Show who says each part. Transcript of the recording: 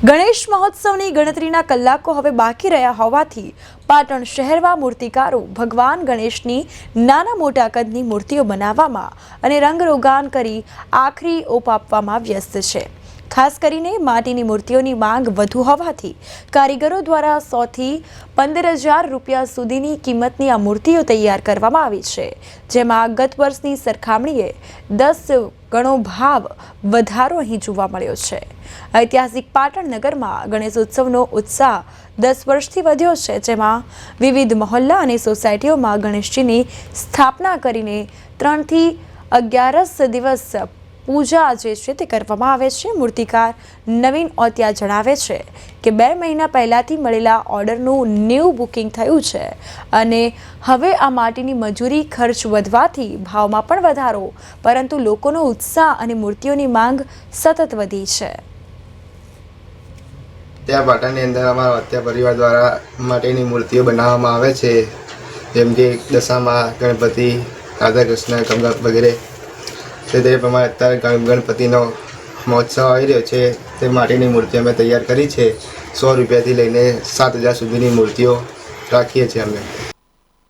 Speaker 1: ગણેશ મહોત્સવની ગણતરીના કલાકો હવે બાકી રહ્યા હોવાથી પાટણ શહેરમાં મૂર્તિકારો ભગવાન ગણેશની નાના મોટા કદની મૂર્તિઓ બનાવવામાં અને રંગરોગાન કરી આખરી ઓપ આપવામાં વ્યસ્ત છે. ખાસ કરીને માટીની મૂર્તિઓની માંગ વધુ હોવાથી કારીગરો દ્વારા સોથી પંદર હજાર રૂપિયા સુધીની કિંમતની આ મૂર્તિઓ તૈયાર કરવામાં આવી છે, જેમાં ગત વર્ષની સરખામણીએ દસ ગણો ભાવ વધારો અહીં જોવા મળ્યો છે. ઐતિહાસિક પાટણ નગરમાં ગણેશોત્સવનો ઉત્સાહ દસ વર્ષથી વધ્યો છે, જેમાં વિવિધ મહોલ્લા અને સોસાયટીઓમાં ગણેશજીની સ્થાપના કરીને ત્રણથી અગિયારસ દિવસ પૂજા જે છે તે કરવામાં આવે છે. મૂર્તિકાર નવીન ઓતિયા જણાવે છે કે બે મહિના પહેલાંથી મળેલા ઓર્ડરનું ન્યૂ બુકિંગ થયું છે અને હવે આ માટીની મજૂરી ખર્ચ વધવાથી ભાવમાં પણ વધારો, પરંતુ લોકોનો ઉત્સાહ અને મૂર્તિઓની માંગ સતત વધી છે.
Speaker 2: ત્યાં પાટણની અંદર અમારા અત્યા પરિવાર દ્વારા માટેની મૂર્તિઓ બનાવવામાં આવે છે, જેમ કે દશામાં ગણપતિ રાધા કૃષ્ણ કમલા વગેરે. તે તે પ્રમાણે અત્યારે ગણ- ગણપતિનો મહોત્સવ આવી રહ્યો છે. તે માટીની મૂર્તિઓ અમે તૈયાર કરી છે. સો રૂપિયાથી લઈને સાત હજાર સુધીની મૂર્તિઓ રાખીએ છીએ અમે.